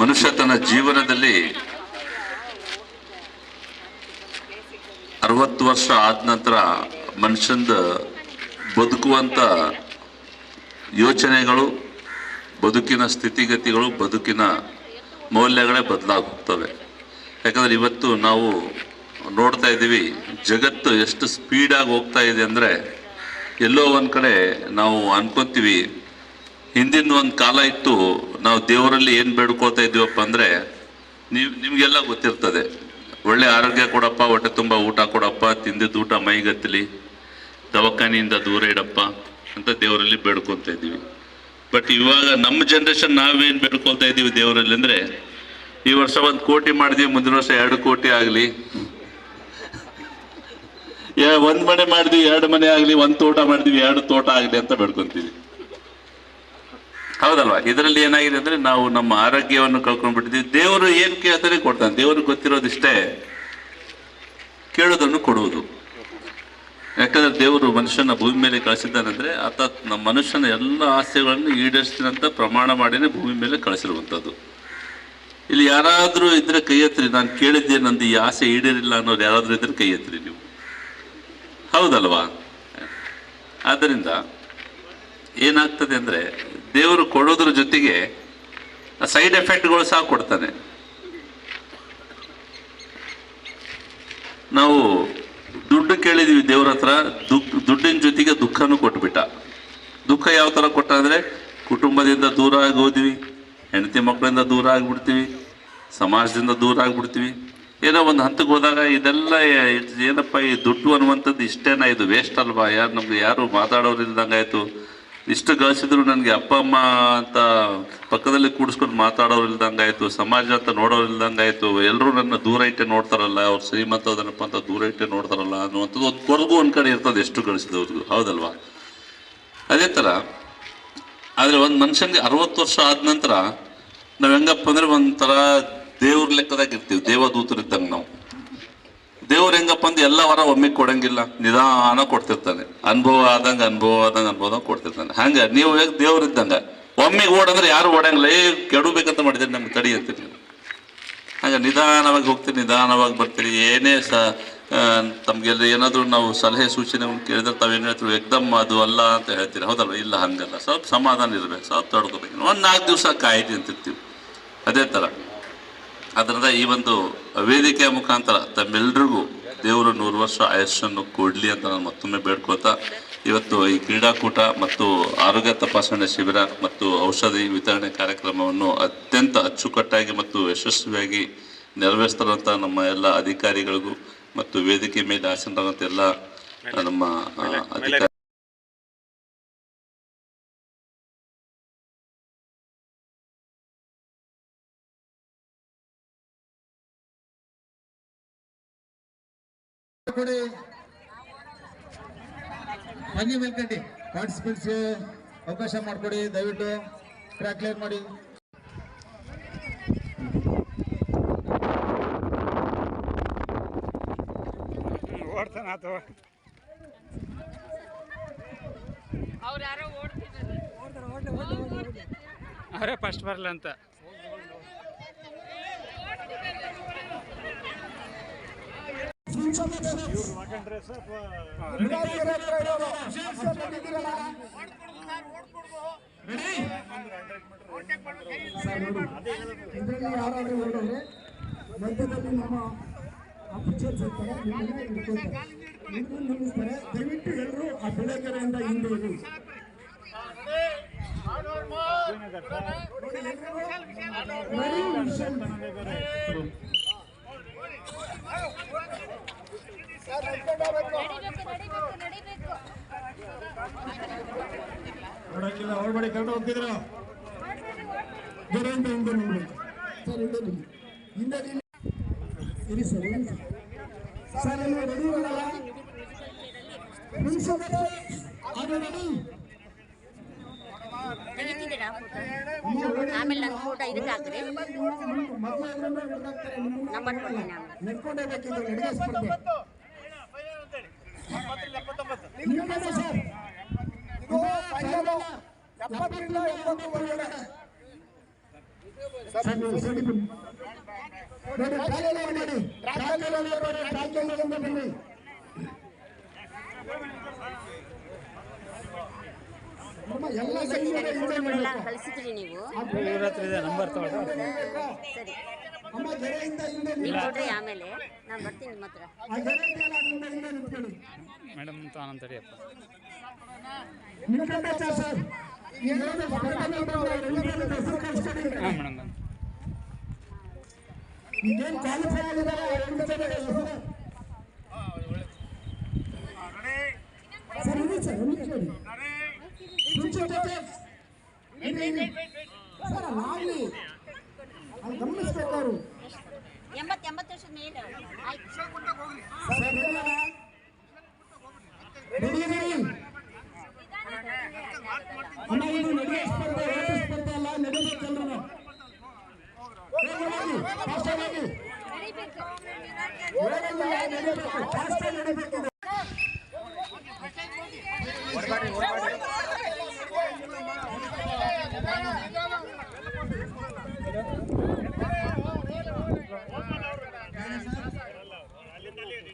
ಮನುಷ್ಯ ತನ್ನ ಜೀವನದಲ್ಲಿ ಅರವತ್ತು ವರ್ಷ ಆದ ನಂತರ ಮನುಷ್ಯಂದ ಬದುಕುವಂತ ಯೋಚನೆಗಳು, ಬದುಕಿನ ಸ್ಥಿತಿಗತಿಗಳು, ಬದುಕಿನ ಮೌಲ್ಯಗಳೇ ಬದಲಾಗುತ್ತವೆ ಯಾಕಂದರೆ ಇವತ್ತು ನಾವು ನೋಡ್ತಾ ಇದ್ದೀವಿ. ಜಗತ್ತು ಎಷ್ಟು ಸ್ಪೀಡಾಗಿ ಹೋಗ್ತಾ ಇದೆ ಅಂದರೆ ಎಲ್ಲೋ ಒಂದು ಕಡೆ ನಾವು ಅನ್ಕೋತೀವಿ. ಹಿಂದಿನ ಒಂದು ಕಾಲ ಇತ್ತು ನಾವು ದೇವರಲ್ಲಿ ಏನು ಬೇಡ್ಕೊಳ್ತಾ ಇದ್ದೀವಪ್ಪ ಅಂದರೆ ನೀವು ನಿಮಗೆಲ್ಲ ಗೊತ್ತಿರ್ತದೆ. ಒಳ್ಳೆ ಆರೋಗ್ಯ ಕೊಡಪ್ಪ, ಹೊಟ್ಟೆ ತುಂಬ ಊಟ ಕೊಡಪ್ಪ, ತಿಂದಿದ್ದು ಊಟ ಮೈಗತ್ತಲಿ ದವಾಖಾನೆಯಿಂದ ದೂರ ಇಡಪ್ಪ ಅಂತ ದೇವರಲ್ಲಿ ಬೇಡ್ಕೊತಾ ಇದ್ದೀವಿ. ಬಟ್ ಇವಾಗ ನಮ್ಮ ಜನ್ರೇಷನ್ ನಾವೇನು ಬೇಡ್ಕೊಳ್ತಾ ಇದ್ದೀವಿ ದೇವರಲ್ಲಿ ಅಂದರೆ ಈ ವರ್ಷ ಒಂದು ಕೋಟಿ ಮಾಡಿದ್ವಿ, ಮುಂದಿನ ವರ್ಷ ಎರಡು ಕೋಟಿ ಆಗಲಿ. ಒಂದು ಮನೆ ಮಾಡಿದ್ವಿ, ಎರಡು ಮನೆ ಆಗಲಿ, ಒಂದ್ ತೋಟ ಮಾಡಿದ್ವಿ, ಎರಡು ತೋಟ ಆಗಲಿ ಅಂತ ಬೇಡ್ಕೊಂತೀವಿ. ಹೌದಲ್ವಾ? ಇದರಲ್ಲಿ ಏನಾಗಿದೆ ಅಂದ್ರೆ ನಾವು ನಮ್ಮ ಆರೋಗ್ಯವನ್ನು ಕಳ್ಕೊಂಡ್ಬಿಟ್ಟಿದ್ದೀವಿ. ದೇವರು ಏನ್ ಕೇಳ್ತಾನೆ ಕೊಡ್ತಾನೆ. ದೇವ್ರಿಗೆ ಗೊತ್ತಿರೋದಿಷ್ಟೇ ಕೇಳೋದನ್ನು ಕೊಡುವುದು. ಯಾಕಂದ್ರೆ ದೇವರು ಮನುಷ್ಯನ ಭೂಮಿ ಮೇಲೆ ಕಳಿಸಿದ್ದಾನಂದ್ರೆ ಆತ ನಮ್ಮ ಮನುಷ್ಯನ ಎಲ್ಲ ಆಸೆಗಳನ್ನು ಈಡೇರಿಸಿದಂತ ಪ್ರಮಾಣ ಮಾಡಿನೇ ಭೂಮಿ ಮೇಲೆ ಕಳಿಸಿರುವಂಥದ್ದು. ಇಲ್ಲಿ ಯಾರಾದ್ರೂ ಇದ್ರೆ ಕೈ ಎತ್ತರಿ ನಾನು ಕೇಳಿದ್ದೆ ನಂದು ಈ ಆಸೆ ಈಡೇರಿಲ್ಲ ಅನ್ನೋರು ಯಾರಾದ್ರೂ ಇದ್ರೆ ಕೈ ಎತ್ತಿರಿ ಹೌದಲ್ವಾ? ಆದ್ದರಿಂದ ಏನಾಗ್ತದೆ ಅಂದರೆ ದೇವರು ಕೊಡೋದ್ರ ಜೊತೆಗೆ ಸೈಡ್ ಎಫೆಕ್ಟ್ಗಳು ಸಹ ಕೊಡ್ತಾನೆ ನಾವು ದುಡ್ಡು ಕೇಳಿದೀವಿ ದೇವ್ರ ಹತ್ರ ದುಃಖ ದುಡ್ಡಿನ ಜೊತೆಗೆ ದುಃಖನೂ ಕೊಟ್ಬಿಟ್ಟ. ದುಃಖ ಯಾವ ಥರ ಕೊಟ್ಟ ಅಂದರೆ ಕುಟುಂಬದಿಂದ ದೂರ ಆಗಿ ಹೋದ್ವಿ ಹೆಂಡತಿ ಮಕ್ಕಳಿಂದ ದೂರ ಆಗಿಬಿಡ್ತೀವಿ, ಸಮಾಜದಿಂದ ದೂರ ಆಗಿಬಿಡ್ತೀವಿ. ಏನೋ ಒಂದು ಹಂತಕ್ಕೆ ಹೋದಾಗ ಇದೆಲ್ಲ ಏನಪ್ಪ ಈ ದುಡ್ಡು ಅನ್ನುವಂಥದ್ದು ಇಷ್ಟೇನ? ಇದು ವೇಸ್ಟ್ ಅಲ್ವಾ? ಯಾರು ನಮ್ಗೆ ಯಾರು ಮಾತಾಡೋರು ಇಲ್ದಂಗಾಯ್ತು. ಇಷ್ಟು ಗಳಿಸಿದ್ರು ನನಗೆ ಅಪ್ಪ, ಅಮ್ಮ ಅಂತ ಪಕ್ಕದಲ್ಲಿ ಕೂಡಿಸ್ಕೊಂಡು ಮಾತಾಡೋರು ಇಲ್ದಂಗಾಯ್ತು, ಸಮಾಜ ಅಂತ ನೋಡೋರು ಇಲ್ದಂಗಾಯ್ತು. ಎಲ್ಲರೂ ನನ್ನ ದೂರ ಇಟ್ಟೆ ನೋಡ್ತಾರಲ್ಲ, ಅವ್ರು ಶ್ರೀಮಂತ ಅದನ್ನಪ್ಪ ಅಂತ ದೂರ ಇಟ್ಟೆ ನೋಡ್ತಾರಲ್ಲ ಅನ್ನುವಂಥದ್ದು ಒಂದು ಕೊರಗು ಒಂದು ಕಡೆ ಇರ್ತದೆ ಎಷ್ಟು ಗಳಿಸಿದವ್ರಿಗೂ. ಹೌದಲ್ವಾ? ಅದೇ ಥರ ಆದರೆ ಒಂದು ಮನುಷ್ಯನಿಗೆ ಅರವತ್ತು ವರ್ಷ ಆದ ನಂತರ ನಾವು ಹೆಂಗಪ್ಪ ಅಂದರೆ ಒಂಥರ ದೇವ್ರ ಲೆಕ್ಕದಾಗ ಇರ್ತೀವಿ ದೇವದೂತರಿದ್ದಂಗೆ ನಾವು. ದೇವ್ರು ಹೆಂಗಪ್ಪ ಅಂದ್ರೆ ಎಲ್ಲ ವರ ಒಮ್ಮೆ ಕೊಡಂಗಿಲ್ಲ, ನಿಧಾನ ಕೊಡ್ತಿರ್ತಾನೆ. ಅನುಭವ ಆದಂಗ ಅನುಭವ ಆದಂಗ ಅನುಭವ ಕೊಡ್ತಿರ್ತಾನೆ. ಹಂಗೆ ನೀವು ಹೇಗೆ ದೇವ್ರು ಇದ್ದಂಗ, ಒಮ್ಮೆಗೆ ಓಡಂದ್ರೆ ಯಾರು ಓಡಂಗಿಲ್ಲ, ಏ ಕೆಡಬೇಕಂತ ಮಾಡಿದ್ರೆ ನಮ್ಗೆ ತಡಿ ಅಂತೀರಿ ಹಾಗೆ ನಿಧಾನವಾಗಿ ಹೋಗ್ತೀರಿ, ನಿಧಾನವಾಗಿ ಬರ್ತೀರಿ, ಏನೇ ಸ ತಮಗೆಲ್ಲ ಏನಾದರೂ ನಾವು ಸಲಹೆ ಸೂಚನೆ ಕೇಳಿದ್ರೆ ತಾವೇನು ಹೇಳ್ತೀವಿ ಎಕ್ದಮ್ ಅದು ಅಲ್ಲ ಅಂತ ಹೇಳ್ತೀರಿ. ಹೌದಲ್ವ? ಇಲ್ಲ, ಹಂಗಲ್ಲ. ಸ್ವಲ್ಪ ಸಮಾಧಾನ ಇರ್ಬೇಕು, ಸ್ವಲ್ಪ ತಡ್ಕೋಬೇಕು. ಒಂದು ನಾಲ್ಕು ದಿವಸ ಕಾಯ್ತಿ ಅಂತಿರ್ತೀವಿ. ಅದೇ ಥರ ಅದರಿಂದ ಈ ಒಂದು ವೇದಿಕೆಯ ಮುಖಾಂತರ ತಮ್ಮೆಲ್ಲರಿಗೂ ದೇವರು ನೂರು ವರ್ಷ ಆಯಸ್ಸನ್ನು ಕೊಡಲಿ ಅಂತ ನಾನು ಮತ್ತೊಮ್ಮೆ ಬೇಡ್ಕೋತಾ ಇವತ್ತು ಈ ಕ್ರೀಡಾಕೂಟ ಮತ್ತು ಆರೋಗ್ಯ ತಪಾಸಣೆ ಶಿಬಿರ ಮತ್ತು ಔಷಧಿ ವಿತರಣೆ ಕಾರ್ಯಕ್ರಮವನ್ನು ಅತ್ಯಂತ ಅಚ್ಚುಕಟ್ಟಾಗಿ ಮತ್ತು ಯಶಸ್ವಿಯಾಗಿ ನೆರವೇರಿಸ್ತಾರಂಥ ನಮ್ಮ ಎಲ್ಲ ಅಧಿಕಾರಿಗಳಿಗೂ ಮತ್ತು ವೇದಿಕೆ ಮೇಲೆ ಆಸೀನರಾದಂಥ ಎಲ್ಲ ನಮ್ಮ ಅಧಿಕಾರಿ ಕೊಡಿ. ಬನ್ನಿ ಮೇಲ್ಕಂಡಿ. ಪಾರ್ಟಿಸಿಪೆಂಟ್ಸ್ ಅವಕಾಶ ಮಾಡಿಕೊಡಿ ದಯವಿಟ್ಟು ಟ್ರ್ಯಾಕ್ ಕ್ಲಿಯರ್ ಮಾಡಿ. ಓಡ್ತಾನ ಅಥವಾ ಅವರೇ ಫಸ್ಟ್ ಬರಲ್ಲ ಅಂತ. ಇದರಲ್ಲಿ ಯಾರಾದರೂ ಹೊರಡೋರೆ ಮಧ್ಯದಲ್ಲಿ ನಮ್ಮ ಆಫೀಸರ್ಸ್ ಇರ್ತಾರೆ ನಿಮ್ಮನ್ನ ನಿಲ್ಲಿಸ್ತಾರೆ ದಯವಿಟ್ಟು ಎಲ್ಲರೂ ಆ ಬೆಳೆಕೆರೆಯಿಂದ ಹಿಂದೆ ಇರಿ Ready, Mission. ನಡಿಬೇಕು ನಡಿಬೇಕು ನಡಿಬೇಕು ನೋಡಕ್ಕಿಲ್ಲ ಹೊರಗಡೆ ಕರ್ಕೊಂಡು ಹೋಗ್ತಿದ್ರ? ದೂರದಿಂದ ಹಿಂದೆ ನಿಲ್ಬೇಕು ಸರ್ ಹಿಂದೆ ನಿಲ್ಲಿ ಹಿಂದೆ ನಿಲ್ಲಿ ಇರಿ ಸರ್ ಇರಿ ಸರ್. ಸರ್ ರೆಡಿ ಇರಲ್ಲ ನಿಲ್ಸೋದು ಅದು ರೆಡಿ ತೆಗಿತಿದ್ದೀರಾ ಫೋಟೋ ಆಮೇಲೆ ನನ್ನ ಫೋಟೋ ಇದಕ್ಕೆ ಹಾಕ್ರಿ. ಮಕ್ಕಳು ಎದ್ರಿಂದ ಹಿಡ್ದಾಕ್ತಾರೆ ನಂಬರ್ ಕೊಡ್ತೀನಿ ಆಮೇಲೆ ನೆಟ್ಕೊಂಡೇ ಬೇಕಿದ್ದು ನಡೆಸ್ಬಿಡ್ಬೇಕು ನಿಮ್ಗೆ ಸರ್ ಇದು ಫೈನಲ್ ಎಪ್ಪತ್ತರಿಂದ ಎಂಬತ್ತು ಒಳಗಡೆ ಎಲ್ಲ ಕಳಿಸಿದ್ರಿ ನೀವು. ನಂಬರ್ ತಗೊಳ್ಳಿ. ಸರಿ. ಅಮ್ಮ ಗೆರೆಯಿಂದ ಹಿಂದೆ ನೀವು ನಿಲ್ಲಿ. ಕೊಡ್ರಿ ಆಮೇಲೆ ನಾನು ಬರ್ತೀನಿ ನಿಮ್ಮ ಹತ್ರ ಆ ಗೆರೆ ಇದೆಯಲ್ಲ, ಅದ್ರಿಂದ ಹಿಂದೆ ನಿಂತ್ಕೊಳ್ಳಿ. ಮೇಡಮ್ ತಾನಂತಡಿಯಪ್ಪ ನಿಂತ್ಕೊಂಡಾಯ್ತಾ ಸರ್ ಈಗ ಏನು ಸ್ಪರ್ಧೆಗಳು ಬಂದವು, ಎಲ್ಲದರಲ್ಲೂ ಹೆಸರು ಕಳಿಸ್ಕೊಡಿ. ಹಾಂ ಮೇಡಮ್ ಬಂದು ಈಗೇನ್ ಕ್ವಾಲಿಫೈ ಆಗಿದ್ದಾರೆ ಎರಡು ಜನ ಹೆಸರು ಸರ್ ಇರಿ ಸರ್ ಒಂದು ಕೇಳಿ ಮುಂಚೆ ಜೊತೆ ಇರಿ, ಇರಿ. ಸರ್ ಅದಾಗ್ಲಿ ಅದು ಗಮನಿಸ್ಬೇಕು ಅವರು. ಅಮ್ಮ ಇದು ನಡೆಯೋ ಸ್ಪರ್ಧೆ ಓಟ ಸ್ಪರ್ಧೆ ಅಲ್ಲ ನಡೀಬೇಕಲ್ರು ನಡಿಬೇಕು. ಫಾಸ್ಟ್ ನಡೀಬೇಕು.